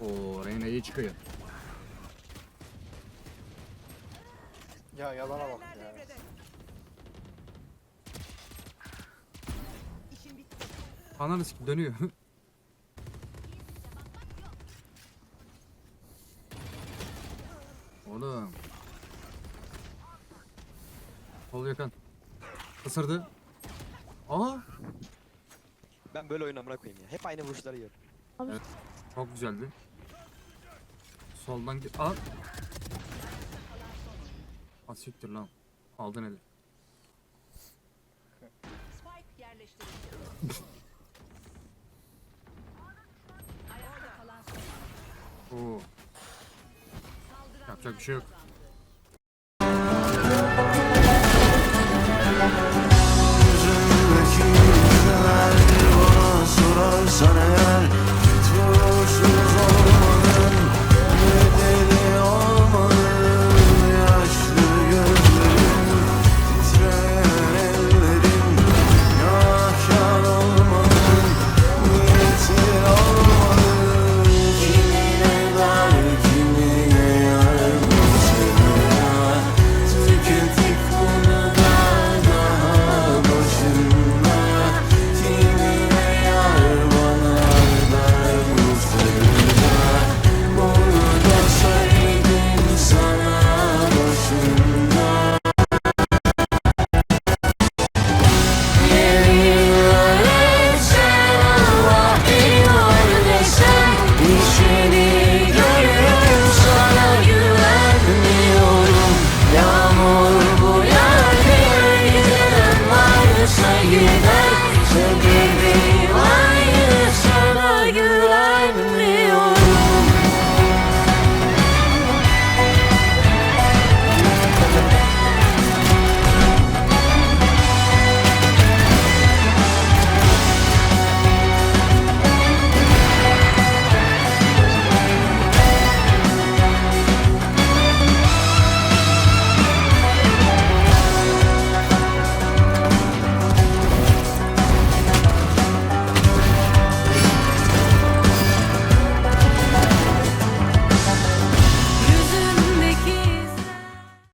Oo Reyna iyi çıkıyor. Ya yalana bak ya. Ananı sikim dönüyor. Oğlum. Sol yakın. Isırdı. Aa Ben böyle oyun amına koyayım ya. Hep aynı vuruşları yiyorum. çok güzeldi. Soldan git. Aa. Asiktir lan. Aldın eli. Spike yerleştirildi. Ayakta kalan son. Oo. Yapacak bir şey yok. kazandı.